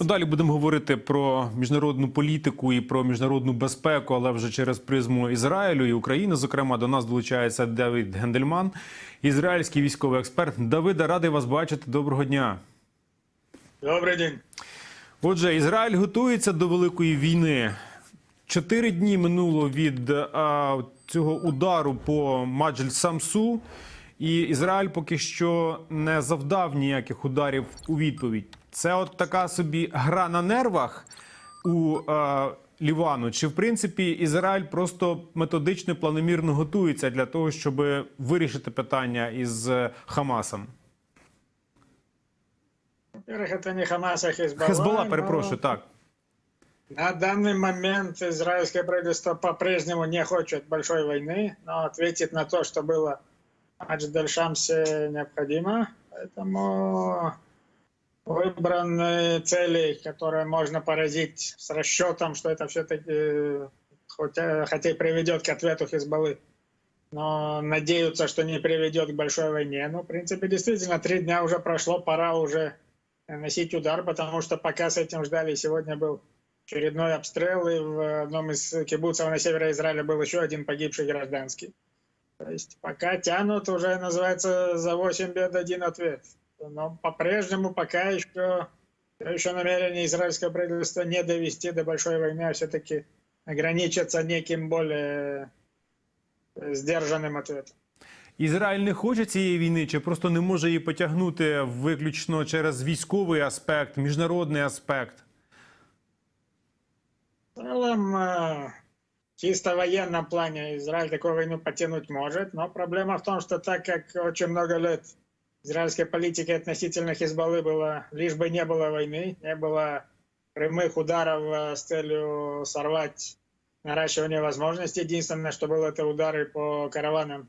Ну, Далі будемо говорити про міжнародну політику і про міжнародну безпеку, але вже через призму Ізраїлю і України. Зокрема, до нас долучається Давид Гендельман, ізраїльський військовий експерт. Давида, радий вас бачити. Доброго дня. Добрий день. Отже, Ізраїль готується до великої війни. Чотири дні минуло від а, цього удару по Маджель Самсу, і Ізраїль поки що не завдав ніяких ударів у відповідь. Це от така собі гра на нервах у а, Лівану. Чи в принципі Ізраїль просто методично і планомірно готується для того, щоб вирішити питання із е, Хамасом? Во-первых, это не Хамас, а Хезболла. Хезбола, но перепрошую, так. На данный момент израильское правительство по-прежнему не хочет большой войны, но ответить на то, что было в Адждальшамсе необходимо. Поэтому выбраны цели, которые можно поразить с расчетом, что это все-таки, хотя, хотя и приведет к ответу Хизбаллы, но надеются, что не приведет к большой войне. Ну, в принципе, действительно, три дня уже прошло, пора уже носить удар, потому что пока с этим ждали, сегодня был очередной обстрел, и в одном из кибуцев на севере Израиля был еще один погибший гражданский. То есть пока тянут, уже называется за 8 бед один ответ Но по-прежнему пока еще, еще намерение израильского правительства не довести до большой войны, а все-таки ограничиться неким более сдержанным ответом. Ізраїль не хоче цієї війни, чи просто не може її потягнути виключно через військовий аспект, міжнародний аспект? В целом, э, чисто в военном плане Израиль такую войну потянуть может, но проблема в том, что так как очень много лет израильской политики относительно Хизбаллы было, лишь бы не было войны, не было прямых ударов э, с целью сорвать наращивание возможностей. Единственное, что было, это удары по караванам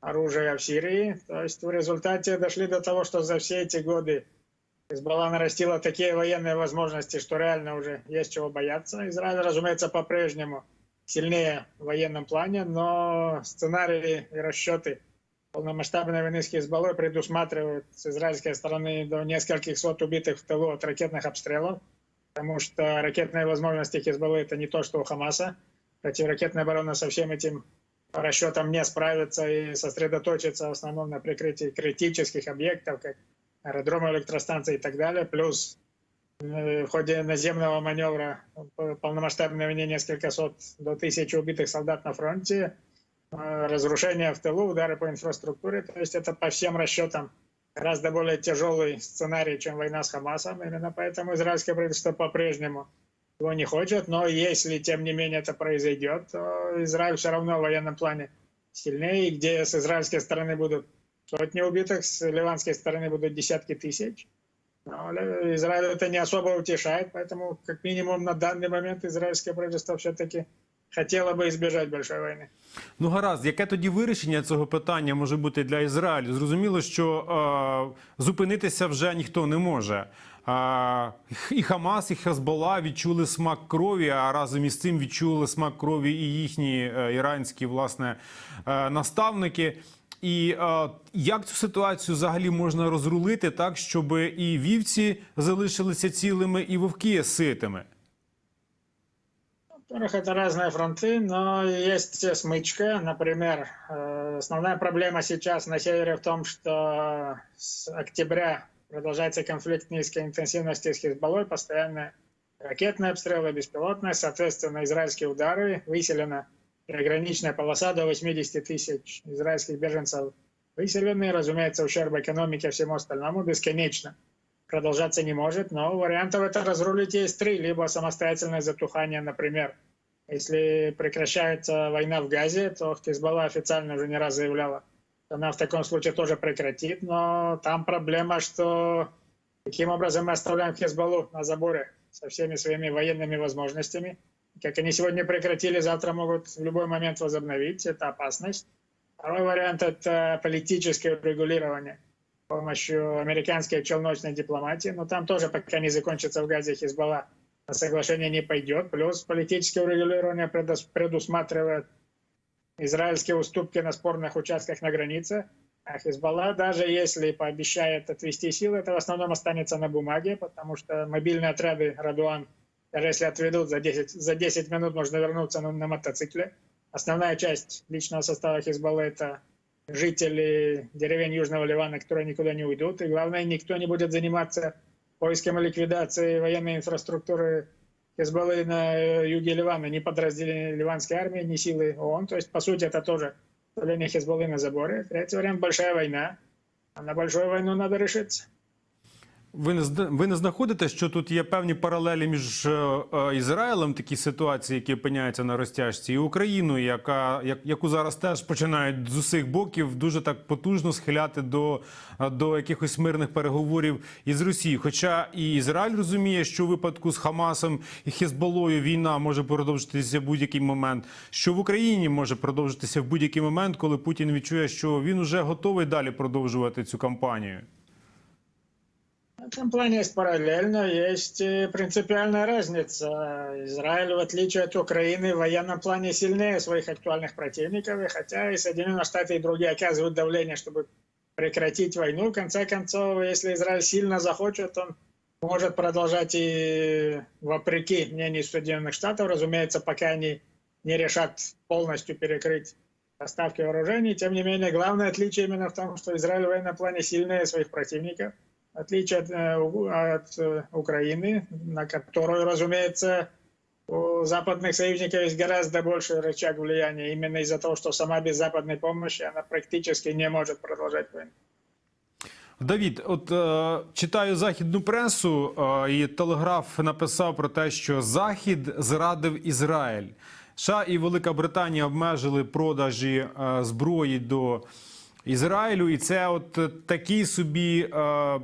оружия в Сирии. То есть в результате дошли до того, что за все эти годы Хизбалла нарастила такие военные возможности, что реально уже есть чего бояться. Израиль, разумеется, по-прежнему сильнее в военном плане, но сценарии и расчеты полномасштабной войны с Хизбаллой предусматривают с израильской стороны до нескольких сот убитых в тылу от ракетных обстрелов, потому что ракетные возможности Хизбаллы это не то, что у Хамаса. Противоракетная оборона со всем этим по расчетам не справится и сосредоточится в основном на прикрытии критических объектов, как аэродромы, электростанции и так далее. Плюс э, в ходе наземного маневра по полномасштабной войне несколько сот до тысячи убитых солдат на фронте, э, разрушения в тылу, удары по инфраструктуре. То есть это по всем расчетам гораздо более тяжелый сценарий, чем война с Хамасом. Именно поэтому израильское правительство по-прежнему его не хочет. Но если, тем не менее, это произойдет, то Израиль все равно в военном плане сильнее. Где с израильской стороны будут сотни убитых, с ливанской стороны будут десятки тысяч. Но Израиль это не особо утешает, поэтому как минимум на данный момент израильское правительство все-таки хотело бы избежать большой войны. Ну гаразд, яке тоді вирішення цього питання може бути для Ізраїлю? Зрозуміло, що е, зупинитися вже ніхто не може. Е, і Хамас, і Хезбола відчули смак крові, а разом із цим відчули смак крові і їхні е, іранські власне е, наставники. І е, як цю ситуацію взагалі можна розрулити так, щоб і вівці залишилися цілими, і вовки ситими? Во-первых, это разные фронты, но есть смычка. Например, э, основная проблема сейчас на севере в том, что с октября продолжается конфликт низкой интенсивности с Хизбаллой, постоянно ракетные обстрелы, беспилотные, соответственно, израильские удары, выселена приграничная полоса до 80 тысяч израильских беженцев выселены. Разумеется, ущерб экономике и всему остальному бесконечно продолжаться не может, но вариантов это разрулить есть три. Либо самостоятельное затухание, например, если прекращается война в Газе, то Хизбалла официально уже не раз заявляла, что она в таком случае тоже прекратит, но там проблема, что каким образом мы оставляем Хизбаллу на заборе со всеми своими военными возможностями. Как они сегодня прекратили, завтра могут в любой момент возобновить. Это опасность. Второй вариант – это политическое регулирование с помощью американской челночной дипломатии. Но там тоже, пока не закончится в Газе Хизбалла, соглашение не пойдет. Плюс политическое урегулирование предус- предусматривает израильские уступки на спорных участках на границе. А Хизбалла, даже если пообещает отвести силы, это в основном останется на бумаге, потому что мобильные отряды Радуан, даже если отведут за 10, за 10 минут, можно вернуться на, на мотоцикле. Основная часть личного состава Хизбаллы – это жители деревень Южного Ливана, которые никуда не уйдут. И главное, никто не будет заниматься поиском и ликвидацией военной инфраструктуры Хизбаллы на э, юге Ливана, ни подразделения ливанской армии, ни силы ООН. То есть, по сути, это тоже давление Хизбаллы на заборе. Третий вариант – большая война. А на большую войну надо решиться. Ви не ви не знаходите, що тут є певні паралелі між е, е, Ізраїлем, такі ситуації, які опиняються на розтяжці, і Україною, яка як, яку зараз теж починають з усіх боків дуже так потужно схиляти до, е, до якихось мирних переговорів із Росією. Хоча і Ізраїль розуміє, що у випадку з Хамасом і Хезболою війна може продовжитися в будь-який момент, що в Україні може продовжитися в будь-який момент, коли Путін відчує, що він уже готовий далі продовжувати цю кампанію. В этом плане есть параллельно, есть э, принципиальная разница. Израиль, в отличие от Украины, в военном плане сильнее своих актуальных противников, и хотя и Соединенные Штаты и другие оказывают давление, чтобы прекратить войну, в конце концов, если Израиль сильно захочет, он может продолжать и вопреки мнению Соединенных Штатов, разумеется, пока они не решат полностью перекрыть поставки вооружений. Тем не менее, главное отличие именно в том, что Израиль в военном плане сильнее своих противников – отличие от, э, у- от э, Украины, на которую, разумеется, у западных союзников есть гораздо больше рычаг влияния, именно из-за того, что сама без западной помощи она практически не может продолжать войну. Давід, от е, читаю західну пресу, е, і Телеграф написав про те, що Захід зрадив Ізраїль. США і Велика Британія обмежили продажі е, зброї до Ізраїлю, і це от е, такий собі. Е,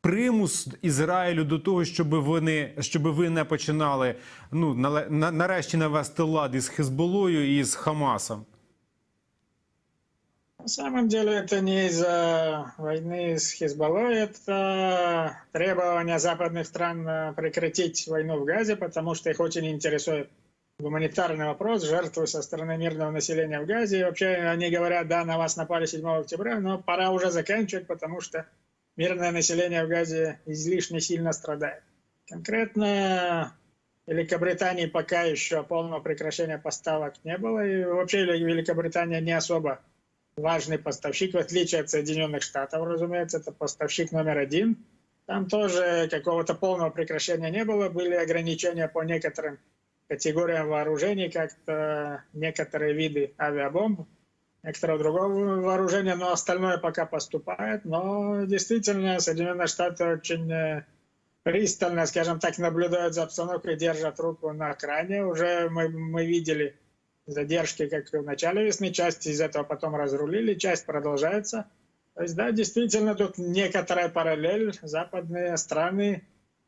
Примус Ізраїлю до того, щоб вони щоб ви не починали ну нале- на, нарешті навести лад із Хезболою і з Хамасом. На самом деле это не из-за войны с Хизбаллой, это требование западных стран э, прекратить войну в Газе, потому что их очень интересует гуманитарный вопрос, жертвы со стороны мирного населения в Газе. И вообще они говорят, да, на вас напали 7 октября, но пора уже заканчивать, потому что мирное население в Газе излишне сильно страдает. Конкретно Великобритании пока еще полного прекращения поставок не было, и вообще Великобритания не особо важный поставщик, в отличие от Соединенных Штатов, разумеется, это поставщик номер один. Там тоже какого-то полного прекращения не было, были ограничения по некоторым категориям вооружений, как-то некоторые виды авиабомб, некоторого другого вооружения, но остальное пока поступает. Но действительно, Соединенные Штаты очень э, пристально, скажем так, наблюдают за обстановкой, держат руку на кране. Уже мы, мы видели задержки, как в начале весны, часть из этого потом разрулили, часть продолжается. То есть, да, действительно, тут некоторая параллель. Западные страны,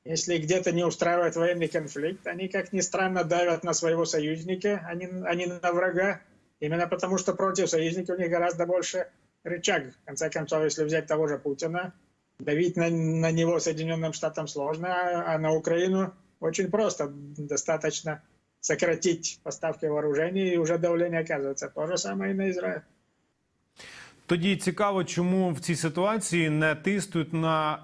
если где-то не устраивает военный конфликт, они, как ни странно, давят на своего союзника, а не, а не на врага. Именно потому, что против союзника у них гораздо больше рычаг. В конце концов, если взять того же Путина, давить на, на него Соединенным Штатам сложно, а, а на Украину очень просто. Достаточно сократить поставки вооружений, и уже давление оказывается. То же самое и на Израиль. Тоді цікаво, чому в цій ситуації не тиснуть на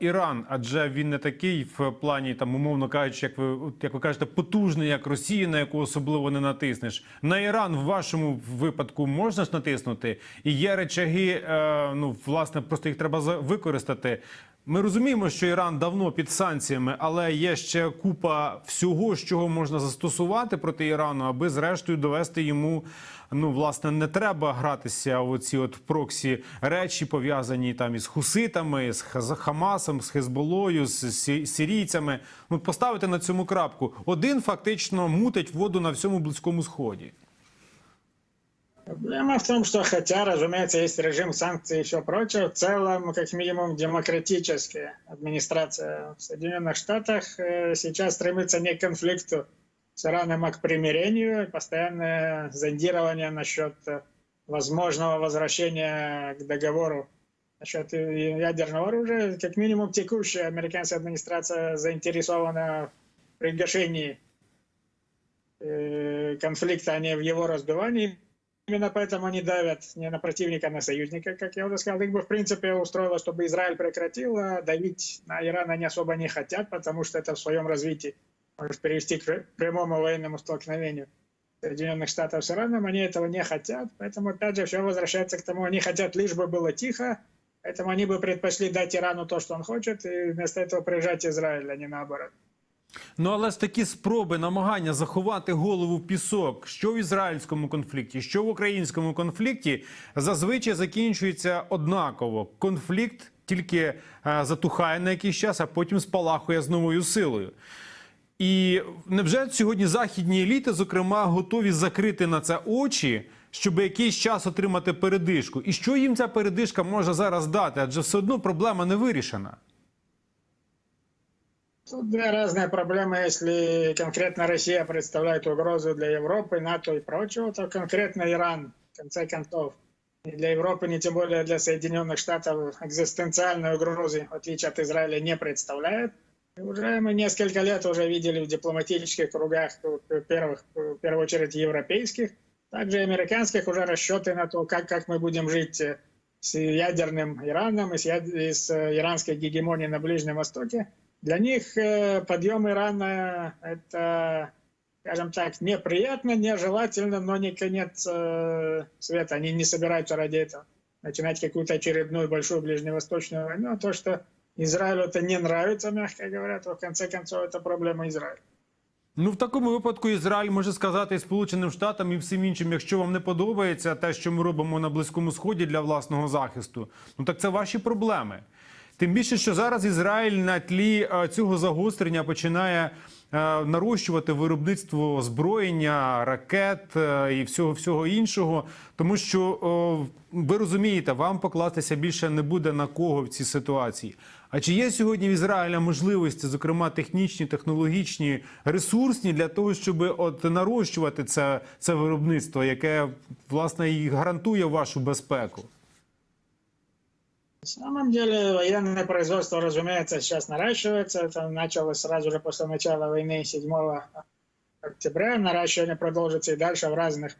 е, Іран, адже він не такий в плані, там умовно кажучи, як ви як ви кажете, потужний, як Росія, на яку особливо не натиснеш. На Іран в вашому випадку можна ж натиснути, і є речаги. Е, ну власне, просто їх треба використати. Ми розуміємо, що Іран давно під санкціями, але є ще купа всього, чого можна застосувати проти Ірану, аби зрештою довести йому. Ну, власне, не треба гратися в оці от проксі речі, пов'язані там із хуситами, з Хамасом, з Хезболою, з сирійцями. Ну, поставити на цьому крапку. Один фактично мутить воду на всьому близькому сході. Проблема в том, что хотя, разумеется, есть режим санкций и все прочее, в целом, как минимум, демократическая администрация в Соединенных Штатах э, сейчас стремится не к конфликту с Ираном, а к примирению, постоянное зондирование насчет э, возможного возвращения к договору насчет ядерного оружия. Как минимум, текущая американская администрация заинтересована в пригашении э, конфликта, а не в его раздувании. Именно поэтому они давят не на противника, а на союзника, как я уже сказал. Их бы, в принципе, устроило, чтобы Израиль прекратил, а давить на Иран они особо не хотят, потому что это в своем развитии может привести к прямому военному столкновению Соединенных Штатов с Ираном. Они этого не хотят, поэтому, опять же, все возвращается к тому, они хотят лишь бы было тихо, поэтому они бы предпочли дать Ирану то, что он хочет, и вместо этого прижать Израиль, а не наоборот. Ну але ж такі спроби, намагання заховати голову в пісок, що в ізраїльському конфлікті, що в українському конфлікті, зазвичай закінчується однаково. Конфлікт тільки е, затухає на якийсь час, а потім спалахує з новою силою. І невже сьогодні західні еліти, зокрема, готові закрити на це очі, щоб якийсь час отримати передишку? І що їм ця передишка може зараз дати? Адже все одно проблема не вирішена. Тут две разные проблемы. Если конкретно Россия представляет угрозу для Европы, НАТО и прочего, то конкретно Иран, в конце концов, ни для Европы, ни тем более для Соединенных Штатов экзистенциальной угрозы, в отличие от Израиля, не представляет. И уже мы несколько лет уже видели в дипломатических кругах, в первых, в первую очередь европейских, также американских уже расчеты на то, как, как мы будем жить с ядерным Ираном и с, яд- и с иранской гегемонией на Ближнем Востоке. Для них э, подъем Ирана – это, скажем так, неприятно, нежелательно, но не конец э, света. Они не собираются ради этого начинать какую-то очередную большую ближневосточную войну. А то, что Израилю это не нравится, мягко говоря, то в конце концов это проблема Израиля. Ну, в такому випадку Ізраїль може сказати і Сполученим Штатам і всім іншим, якщо вам не подобається те, що ми робимо на Близькому Сході для власного захисту, ну так це ваші проблеми. Тим більше, що зараз Ізраїль на тлі е, цього загострення починає е, нарощувати виробництво озброєння, ракет е, і всього всього іншого, тому що ви розумієте, вам покластися більше не буде на кого в цій ситуації. А чи є сьогодні в Ізраїля можливості, зокрема технічні, технологічні, ресурсні для того, щоб от нарощувати це, це виробництво, яке власне і гарантує вашу безпеку? Самом деле военное производство, разумеется, сейчас наращивается. Это началось сразу же после начала войны 7 октября. Наращивание продолжится и дальше в разных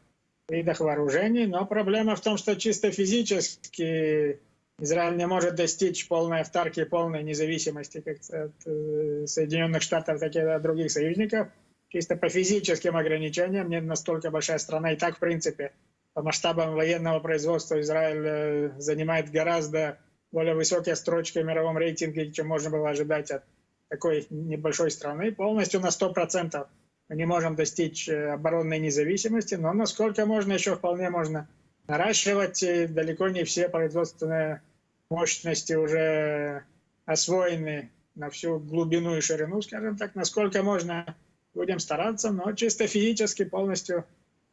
видах вооружений. Но проблема в том, что чисто физически Израиль не может достичь полной автарки, полной независимости как от э, Соединенных Штатов, так и от других союзников. Чисто по физическим ограничениям не настолько большая страна. И так, в принципе, по масштабам военного производства Израиль э, занимает гораздо более высокие строчки в мировом рейтинге, чем можно было ожидать от такой небольшой страны. Полностью на 100% мы не можем достичь э, оборонной независимости, но насколько можно, еще вполне можно наращивать. И далеко не все производственные мощности уже освоены на всю глубину и ширину, скажем так, насколько можно, будем стараться, но чисто физически полностью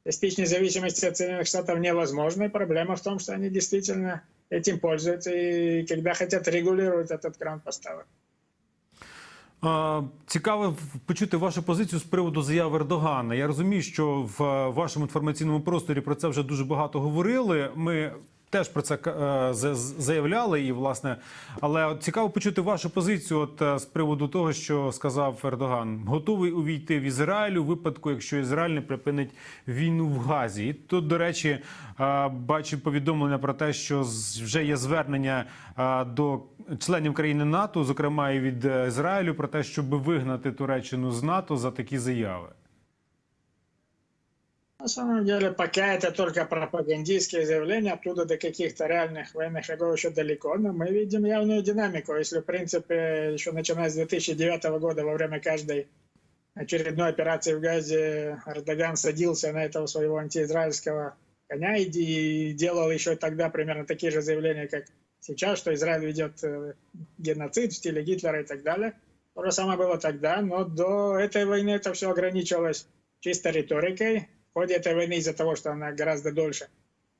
достичь независимости от Соединенных Штатов невозможно. И проблема в том, что они действительно этим пользуются и когда хотят регулировать этот кран поставок. Цікаво почути вашу позицію з приводу заяви Ердогана. Я розумію, що в вашому інформаційному просторі про це вже дуже багато говорили. Ми теж про це е, заявляли, і власне, але от цікаво почути вашу позицію. От е, з приводу того, що сказав Ердоган, готовий увійти в Ізраїль у випадку, якщо Ізраїль не припинить війну в Газі. І тут, до речі, е, бачу повідомлення про те, що вже є звернення до членів країни НАТО, зокрема і від Ізраїлю, про те, щоб вигнати Туреччину з НАТО за такі заяви. На самом деле, пока это только пропагандистские заявления, оттуда до каких-то реальных военных шагов еще далеко, но мы видим явную динамику. Если, в принципе, еще начиная с 2009 года, во время каждой очередной операции в Газе, Эрдоган садился на этого своего антиизраильского коня и, делал еще тогда примерно такие же заявления, как сейчас, что Израиль ведет э, геноцид в стиле Гитлера и так далее. То же самое было тогда, но до этой войны это все ограничивалось чисто риторикой. В ходе этой войны из-за того, что она гораздо дольше,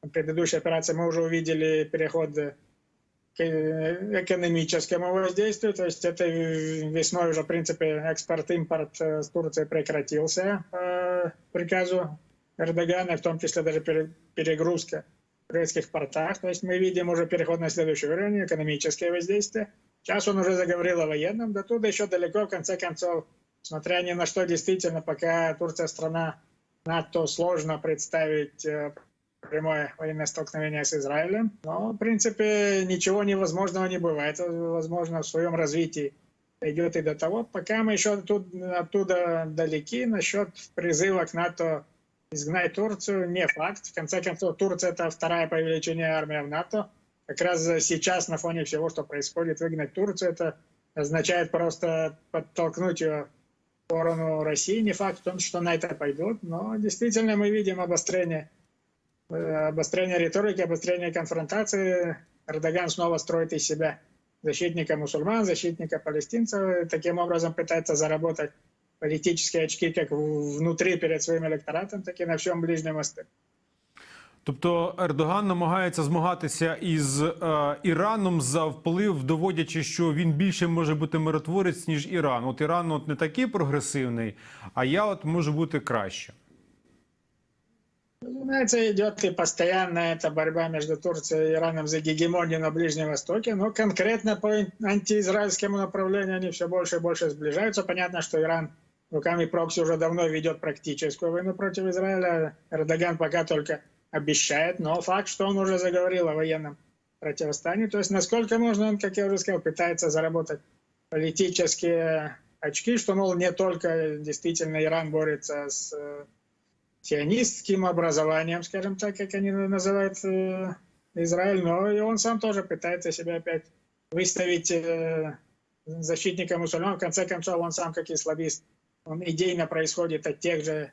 чем предыдущей операции, мы уже увидели переход э, к э, экономическому воздействию. То есть этой весной уже, в принципе, экспорт-импорт э, с Турции прекратился по приказу Эрдогана, в том числе даже пере- перегрузка в турецких портах. То есть мы видим уже переход на следующий уровень, экономическое воздействие. Сейчас он уже заговорил о военном, до туда еще далеко, в конце концов, смотря ни на что, действительно, пока Турция страна НАТО, сложно представить э, прямое военное столкновение с Израилем. Но, в принципе, ничего невозможного не бывает. Возможно, в своем развитии идет и до того. Пока мы еще тут, оттуда далеки насчет призыва к НАТО изгнать Турцию, не факт. В конце концов, Турция это вторая по величине армия в НАТО. Как раз сейчас на фоне всего, что происходит, выгнать Турцию, это означает просто подтолкнуть ее сторону России. Не факт в том, что на это пойдут, но действительно мы видим обострение, э, обострение риторики, обострение конфронтации. Эрдоган снова строит из себя защитника мусульман, защитника палестинцев, таким образом пытается заработать политические очки как внутри перед своим электоратом, так и на всем Ближнем Востоке. Тобто Ердоган намагається змагатися із е, Іраном за вплив, доводячи, що він більше може бути миротворець ніж Іран. От Іран от не такий прогресивний, а я от можу бути краще. Разумеется, идет и постоянная эта борьба между Турцией и за гегемонию на Ближнем Востоке, но конкретно по антиизраильскому направлению они все больше и больше сближаются. Понятно, что Иран руками прокси уже давно ведет практическую войну против Израиля. Эрдоган пока только обещает, но факт, что он уже заговорил о военном противостоянии. То есть, насколько можно, он, как я уже сказал, пытается заработать политические очки, что, мол, не только действительно Иран борется с э, сионистским образованием, скажем так, как они называют э, Израиль, но и он сам тоже пытается себя опять выставить э, защитником мусульман. В конце концов, он сам как исламист, он идейно происходит от тех же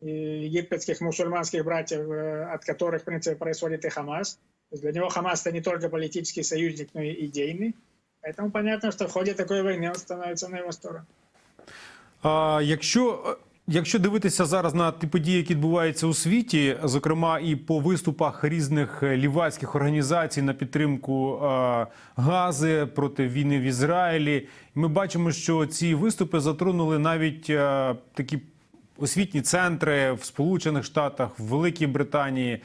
египетских мусульманских братьев, э, от которых, в принципе, происходит и Хамас. То есть для него Хамас это не только политический союзник, но и идейный. Поэтому понятно, что в ходе такой войны он становится на его сторону. А, якщо, якщо дивитися зараз на ті події, які відбуваються у світі, зокрема і по виступах різних лівацьких організацій на підтримку е, Гази проти війни в Ізраїлі, ми бачимо, що ці виступи затронули навіть е, такі освітні центри в Сполучених Штатах, в Великій Британії.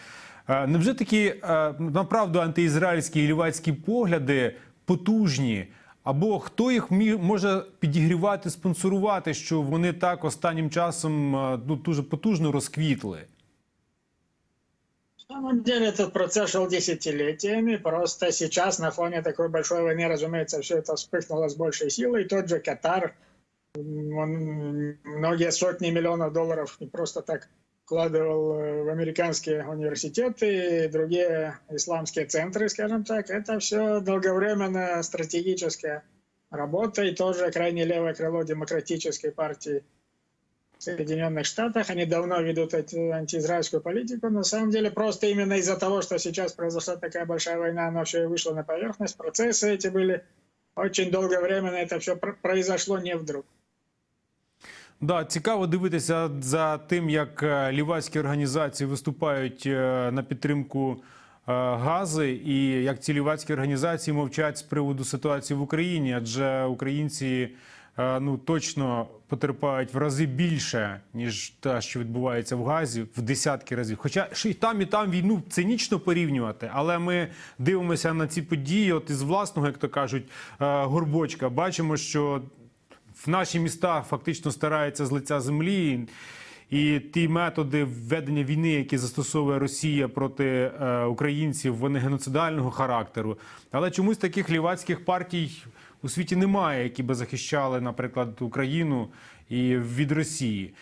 Е, Невже такі е, направду антиізраїльські і лівацькі погляди потужні? Або хто їх мі- може підігрівати, спонсорувати, що вони так останнім часом е, ну, дуже потужно розквітли? На самом деле этот процесс шел десятилетиями, просто сейчас на фоне такой большой войны, разумеется, все это вспыхнуло с большей силой. И тот же Катар, м, многие сотни миллионов долларов не просто так вкладывал э, в американские университеты и другие исламские центры, скажем так. Это все долговременная стратегическая работа и тоже крайне левое крыло демократической партии в Соединенных Штатах. Они давно ведут антиизраильскую политику. На самом деле просто именно из-за того, что сейчас произошла такая большая война, оно все и вышло на поверхность. Процессы эти были очень долговременно. Это все произошло не вдруг. Да, цікаво дивитися за тим, як е, лівацькі організації виступають е, на підтримку е, гази, і як ці лівацькі організації мовчать з приводу ситуації в Україні, адже українці ну точно потерпають в рази більше ніж те, що відбувається в газі, в десятки разів. Хоча і там, і там війну цинічно порівнювати, але ми дивимося на ці події, от із власного, як то кажуть, горбочка. Бачимо, що в наші міста фактично стараються з лиця землі. І ті методи введення війни, які застосовує Росія проти е, українців, вони геноцидального характеру. Але чомусь таких лівацьких партій у світі немає, які би захищали, наприклад, Україну і від Росії.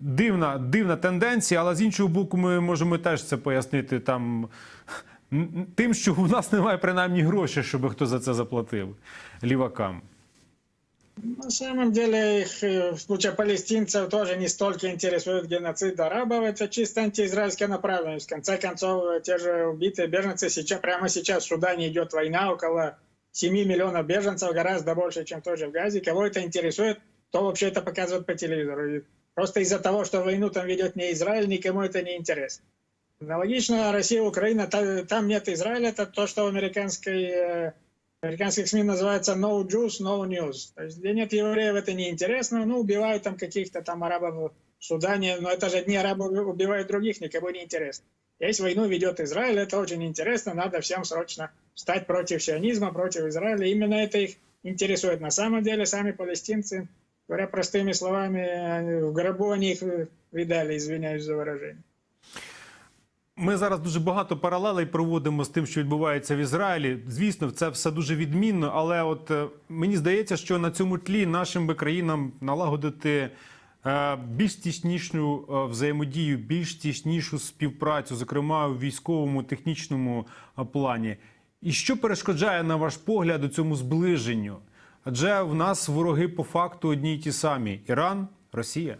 Дивна, дивна тенденція, але з іншого боку, ми можемо теж це пояснити там тим, що у нас немає принаймні грошей, щоб хто за це заплатив лівакам. На самом деле, их э, в случае палестинцев тоже не столько интересует геноцид арабов, это чисто антиизраильская направленность. В конце концов, те же убитые беженцы, сейчас, прямо сейчас в Судане идет война, около 7 миллионов беженцев, гораздо больше, чем тоже в Газе. Кого это интересует, то вообще это показывают по телевизору. И просто из-за того, что войну там ведет не Израиль, никому это не интересно. Аналогично Россия, Украина, та- там нет Израиля, это то, что в американской э, американских СМИ называется no Jews, no news. То есть где нет евреев, это неинтересно. Ну, убивают там каких-то там арабов в Судане, но это же одни арабы убивают других, никому не интересно. Если войну ведет Израиль, это очень интересно, надо всем срочно встать против сионизма, против Израиля. Именно это их интересует. На самом деле сами палестинцы, говоря простыми словами, в гробу они их видали, извиняюсь за выражение. Ми зараз дуже багато паралелей проводимо з тим, що відбувається в Ізраїлі. Звісно, це все дуже відмінно, але от е, мені здається, що на цьому тлі нашим би країнам налагодити е, більш тіснішу е, взаємодію, більш тіснішу співпрацю, зокрема у військовому технічному плані. І що перешкоджає, на ваш погляд, у цьому зближенню? Адже в нас вороги по факту одні й ті самі: Іран, Росія.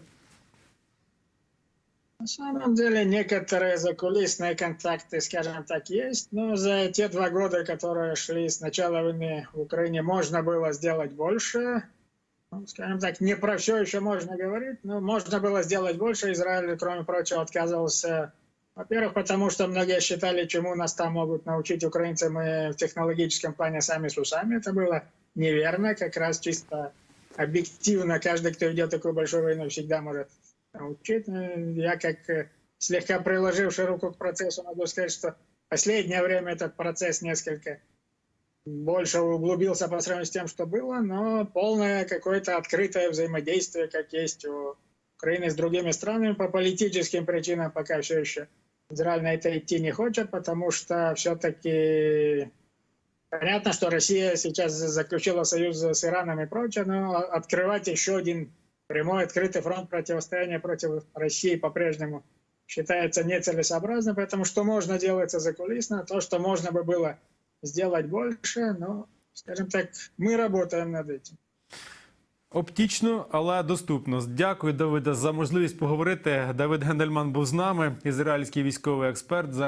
На самом деле некоторые закулисные контакты, скажем так, есть, но за те два года, которые шли с начала войны в Украине, можно было сделать больше. Ну, скажем так, не про все еще можно говорить, но можно было сделать больше. Израиль, кроме прочего, отказывался, во-первых, потому что многие считали, чему нас там могут научить украинцы, мы в технологическом плане сами с усами. Это было неверно, как раз чисто объективно каждый, кто ведет такую большую войну, всегда может Я как э, слегка приложивший руку к процессу могу сказать, что в последнее время этот процесс несколько больше углубился по сравнению с тем, что было, но полное какое-то открытое взаимодействие, как есть у Украины с другими странами, по политическим причинам пока все еще Израиль на это идти не хочет, потому что все-таки понятно, что Россия сейчас заключила союз с Ираном и прочее, но открывать еще один прямой открытый фронт противостояния против России по-прежнему считается нецелесообразным, поэтому что можно делается закулисно, то, что можно бы было сделать больше, но, скажем так, мы работаем над этим. Оптічно, але доступно. Дякую, Давиде, за можливість поговорити. Давид Гендельман був з нами, ізраїльський військовий експерт.